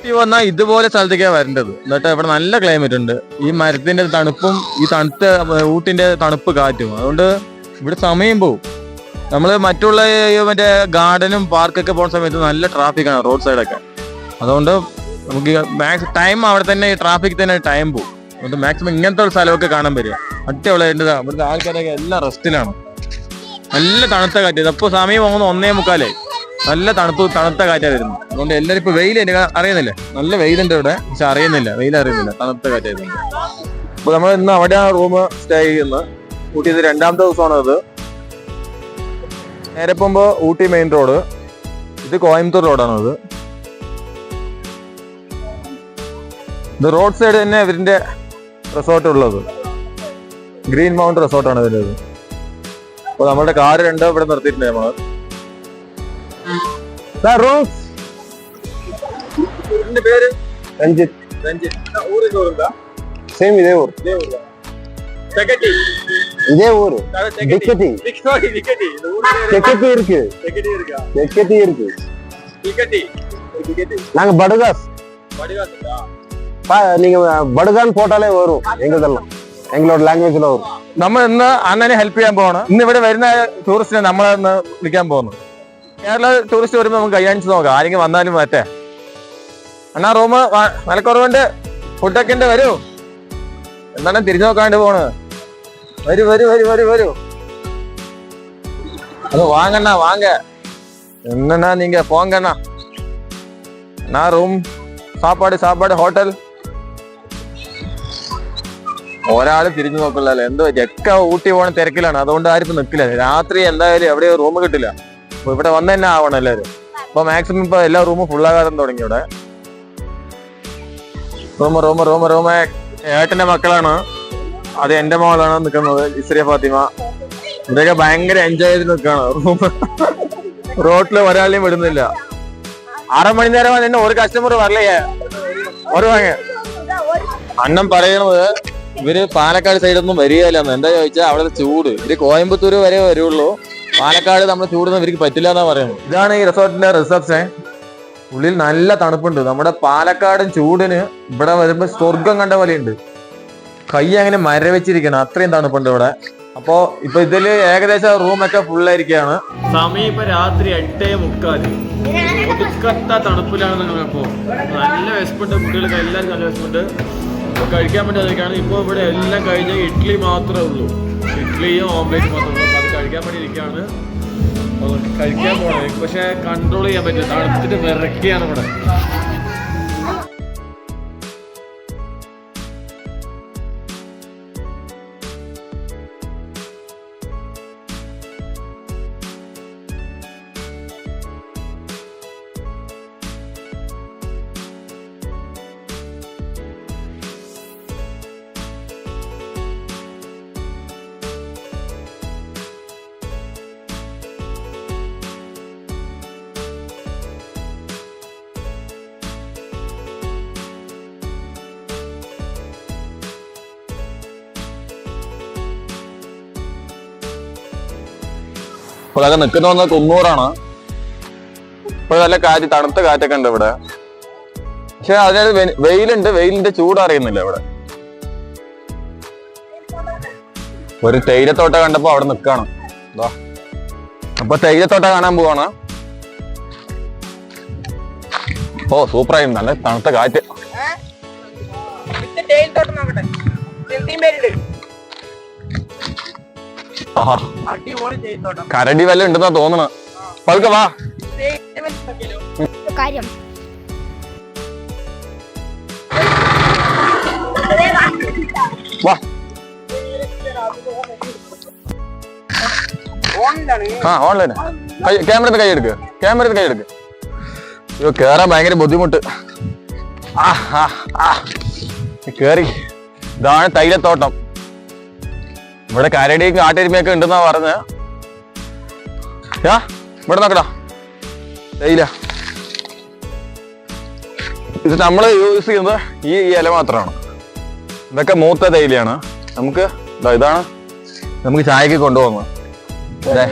ഊട്ടി വന്നാൽ ഇതുപോലെ സ്ഥലത്തേക്കാണ് വരേണ്ടത്. എന്നിട്ട് ഇവിടെ നല്ല ക്ലൈമറ്റ് ഉണ്ട്. ഈ മരത്തിന്റെ തണുപ്പും ഈ തണുത്ത ഊട്ടിന്റെ തണുപ്പ് കാറ്റും. അതുകൊണ്ട് ഇവിടെ സമയം പോവും. നമ്മൾ മറ്റുള്ള മറ്റേ ഗാർഡനും പാർക്കൊക്കെ പോകുന്ന സമയത്ത് നല്ല ട്രാഫിക്കാണ് റോഡ് സൈഡൊക്കെ അതുകൊണ്ട് നമുക്ക് മാക്സ് ടൈം അവിടെ തന്നെ ഈ ട്രാഫിക് തന്നെ ടൈം പോകും അതുകൊണ്ട് മാക്സിമം ഇങ്ങനത്തെ ഒരു സ്ഥലമൊക്കെ കാണാൻ വരിക. അടിപൊളിയായിട്ട് ഇവിടുത്തെ ആൾക്കാരൊക്കെ എല്ലാം റെസ്റ്റിലാണ് നല്ല തണുത്ത കാറ്റ്. ഇതപ്പോൾ സമയം പോകുന്ന ഒന്നേ മുക്കാലായി നല്ല തണുപ്പ് തണുത്ത കാറ്റാണ് വരുന്നത്. അതുകൊണ്ട് എല്ലാവരും ഇപ്പൊ വെയിൽ എനിക്ക് അറിയുന്നില്ല? നല്ല വെയിലുണ്ട് ഇവിടെ. പക്ഷെ അറിയുന്നില്ല. വെയിൽ അറിയുന്നില്ല. തണുത്ത കാറ്റായിരുന്നു അപ്പൊ നമ്മൾ ഇന്ന് അവിടെയാണ് റൂം സ്റ്റേ ചെയ്യുന്നത് ഊട്ടി ഇത് രണ്ടാമത്തെ ദിവസമാണ് ഇത് നേരെ പോകുമ്പോ ഊട്ടി മെയിൻ റോഡ് ഇത് കോയമ്പത്തൂർ റോഡാണ് ഇത് ഇത് റോഡ് സൈഡ് തന്നെ ഇവരിന്റെ റിസോർട്ട് ഉള്ളത്. ഗ്രീൻ മൗണ്ട് റിസോർട്ടാണ് ഇതിന്റെ ഇത് അപ്പൊ നമ്മുടെ കാറ് രണ്ടോ ഇവിടെ നിർത്തിയിട്ടുണ്ട് നമ്മൾ. റൂംസ് ഇതിന്റെ പേര് ರಂಜಿತ್ രഞ്ജിത്ത് ഊരിന്റെ ഊരുണ്ടാ ಸೇಮ್ ಇದೇ ಊರು ചെക്കട്ടി ಇದೇ ಊರು டிக்கெட்டி டிக்கெட்டி டிக்கெட்டி இந்த ஊரு டிக்கெட்டி இருக்கு டிக்கெட்டி இருக்கா டிக்கெட்டி இருக்கு டிக்கெட்டி டிக்கெட்டி நாங்க படுகாஸ் வடிவாசுடா பா- நீங்க படுகான்னு போட்டாலே வரும் எங்களுதெல்லாம் எங்களோட லாங்குவேஜ்ல வரும் നമ്മൾ ഇന്ന് അണ്ണനെ ഹെൽപ്പ് ചെയ്യാൻ പോവാണ് ഇന്ന് ഇവിടെ വരുന്ന ടൂറിസ്റ്റിനെ നമ്മളെ ഇന്ന് വിളിക്കാൻ പോകുന്നു കേരള ടൂറിസ്റ്റ് വരുമ്പോൾ നമുക്ക് കൈയാണിച്ച് നോക്കാം ആരെങ്കിലും വന്നാലും പറ്റേ അണ്ണാ റൂം വിലക്കുറവുണ്ട് ഫുഡൊക്കെ ഉണ്ട് വരൂ എന്താണ് തിരിഞ്ഞു നോക്കാണ്ട് പോണ് വരൂ വരൂ വരൂ വരൂ വരൂ അത് വാങ്ങണ്ണ വാങ്ങ என்னண்ணா நீங்க போங்கண்ணா அண்ணா ரூம் சாப்பாடு சாப்பாடு ஹோட்டல் ഒരാള് തിരിഞ്ഞു നോക്കില്ലല്ലോ എന്തോ ഒക്കെ ഊട്ടി പോണ തിരക്കിലാണ് അതുകൊണ്ട് ആരും ഇപ്പൊ നിക്കില്ല രാത്രി എന്തായാലും എവിടെയോ റൂം കിട്ടില്ല അപ്പൊ ഇവിടെ വന്ന് തന്നെ ആവണം എല്ലാരും അപ്പൊ മാക്സിമം ഇപ്പൊ എല്ലാ റൂമും ഫുള്ളാകാരം തുടങ്ങി ഇവിടെ. റൂമ് റൂമ് റൂമ് റൂമ ഏട്ടന്റെ മക്കളാണ്. അത് എന്റെ മോളാണ് നിൽക്കുന്നത് ഇസ്രിയ ഫാത്തിമ. ഇതൊക്കെ ഭയങ്കര എൻജോയ് ചെയ്ത് നിൽക്കാണ് റൂം. റോട്ടിൽ ഒരാളെയും വിടുന്നില്ല. അര മണി നേരം തന്നെ ഒരു കസ്റ്റമർ വരലേ. ഒരു വാങ്ങ അണ്ണം പറയണത് ഇവർ പാലക്കാട് സൈഡൊന്നും വരികയില്ലെന്ന് എന്താ ചോദിച്ചാൽ അവിടെ ചൂട്. ഇവർ കോയമ്പത്തൂർ വരെ വരുള്ളൂ. പാലക്കാട് നമ്മൾ ചൂട് ഇവർക്ക് പറ്റില്ല എന്നാ പറയുന്നത്. ഇതാണ് ഈ റിസോർട്ടിന്റെ റിസപ്ഷൻ ഉള്ളിൽ നല്ല തണുപ്പുണ്ട്. നമ്മുടെ പാലക്കാടൻ ചൂടിന് ഇവിടെ വരുമ്പോ സ്വർഗം കണ്ട പോലെയുണ്ട്. കൈ അങ്ങനെ മരവെച്ചിരിക്കണം അത്രയും തണുപ്പുണ്ട് ഇവിടെ. അപ്പോ ഇപ്പൊ ഇതിൽ ഏകദേശം റൂമൊക്കെ ഫുള്ളായിരിക്കാണ് സമയം ഇപ്പൊ രാത്രി എട്ടേ മുക്കാൽ. ഒടുക്കത്ത തണുപ്പിലാണ് നിങ്ങളിപ്പോ നല്ല വിശപ്പുണ്ട്. കുട്ടികൾക്ക് എല്ലാവർക്കും നല്ല വിശപ്പുണ്ട്. കഴിക്കാൻ പറ്റാതിരിക്കാണ് ഇപ്പൊ ഇപ്പോൾ ഇവിടെ എല്ലാം കഴിഞ്ഞ ഇഡ്ഡലി മാത്രമേ ഉള്ളൂ. ഇഡ്ഡലിയും ഓംലേറ്റ് മാത്രമേ ഉള്ളൂ. കഴിക്കാൻ വേണ്ടി ഇരിക്കുകയാണ് കഴിക്കാൻ പോണേ. പക്ഷെ കൺട്രോൾ ചെയ്യാൻ പറ്റില്ല. തണുത്തിട്ട് വിറക്കുകയാണ് ഇവിടെ. അപ്പോൾ അതൊക്കെ നിൽക്കുന്ന വന്ന കുന്നൂറാണ് നല്ല കാറ്റ് തണുത്ത കാറ്റൊക്കെ ഉണ്ട് ഇവിടെ. പക്ഷെ അതിനകത്ത് വെയിലുണ്ട്. വെയിലിന്റെ ചൂട് അറിയുന്നില്ല ഇവിടെ. ഒരു തേയിലത്തോട്ട കണ്ടപ്പോ അവിടെ നിൽക്കാണ്. ഇതാ അപ്പൊ തേയിലത്തോട്ട കാണാൻ പോവാണ്. ഓ സൂപ്പറായി. നല്ല തണുത്ത കാറ്റ്. തേയിലത്തോട്ടം നോക്കട്ടെ. കരടി വല്ല ഉണ്ടെന്നാ തോന്നണ. പതുക്കെ വാ. കാര്യം. വാ. ഫോണിലാണ് ആ ഓൺലൈൻ ക്യാമറ കൈ എടുക്ക്. ക്യാമറ കൈ എടുക്ക്. അയ്യോ കേറാൻ ഭയങ്കര ബുദ്ധിമുട്ട്. ആ ആ ആ. കേറി. ഇതാണ് തൈലത്തോട്ടം. ഇവിടെ കരടിയും കാട്ടെരുമയൊക്കെ ഉണ്ടെന്നാ പറഞ്ഞ ഇവിടെ നോക്കടാ. തേയില ഇത് നമ്മൾ യൂസ് ചെയ്യുന്നത് ഈ ഇല മാത്രമാണ്. ഇതൊക്കെ മൂത്ത തേയിലയാണ് നമുക്ക് ഇതാണ്. നമുക്ക് ചായക്ക് കൊണ്ടുപോകുന്നത്. അല്ലേ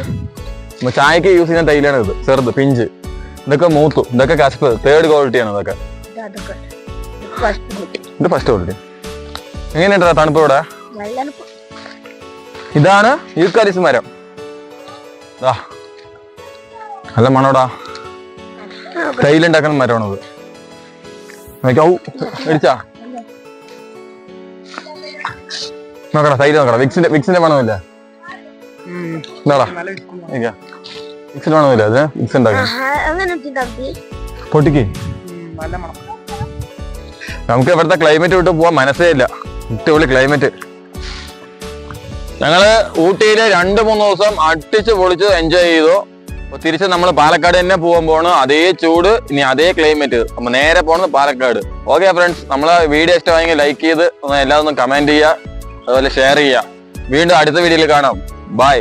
ചായക്ക് യൂസ് ചെയ്യുന്ന തൈലാണ് ഇത്. ചെറുത് പിഞ്ച്. ഇതൊക്കെ മൂത്തു. ഇതൊക്കെ കശപ്പ്. തേർഡ് ക്വാളിറ്റിയാണ് ഇതൊക്കെ. ഇത് ഫസ്റ്റ് ക്വാളിറ്റി എങ്ങനെയുണ്ടാ തണുപ്പ് ഇവിടെ? ഇതാണ് യൂക്കാലിസ് മരം. ദാ നല്ല മണോടാ. തൈലുണ്ടാക്കുന്ന മരമാണത്. മേടിച്ചാ. നോക്കടാ തൈര് നോക്കടാ. വിക്സിന്റെ വിക്സിന്റെ മണമില്ല. എന്താടാ വിക്സിന്റെ അത് വിക്സ് ഉണ്ടാക്കാം. പൊട്ടിക്ക്. നമുക്ക് ഇവിടുത്തെ ക്ലൈമറ്റ് വിട്ട് പോവാൻ മനസ്സേ ഇല്ല. ഇട്ടുപൊളി ക്ലൈമറ്റ് ഞങ്ങൾ ഊട്ടിയിൽ രണ്ട് മൂന്ന് ദിവസം അടിച്ച് പൊളിച്ച് എൻജോയ് ചെയ്തു. തിരിച്ച് നമ്മൾ പാലക്കാട് തന്നെ പോകാൻ പോണ്. അതേ ചൂട് ഇനി അതേ ക്ലൈമറ്റ് അപ്പൊ നേരെ പോണത് പാലക്കാട്. ഓക്കെ ഫ്രണ്ട്സ് നമ്മളെ വീഡിയോ ഇഷ്ടമായെങ്കിൽ ലൈക്ക് ചെയ്ത് എല്ലാവരും കമന്റ് ചെയ്യുക. അതുപോലെ ഷെയർ ചെയ്യുക. വീണ്ടും അടുത്ത വീഡിയോയിൽ കാണാം. ബൈ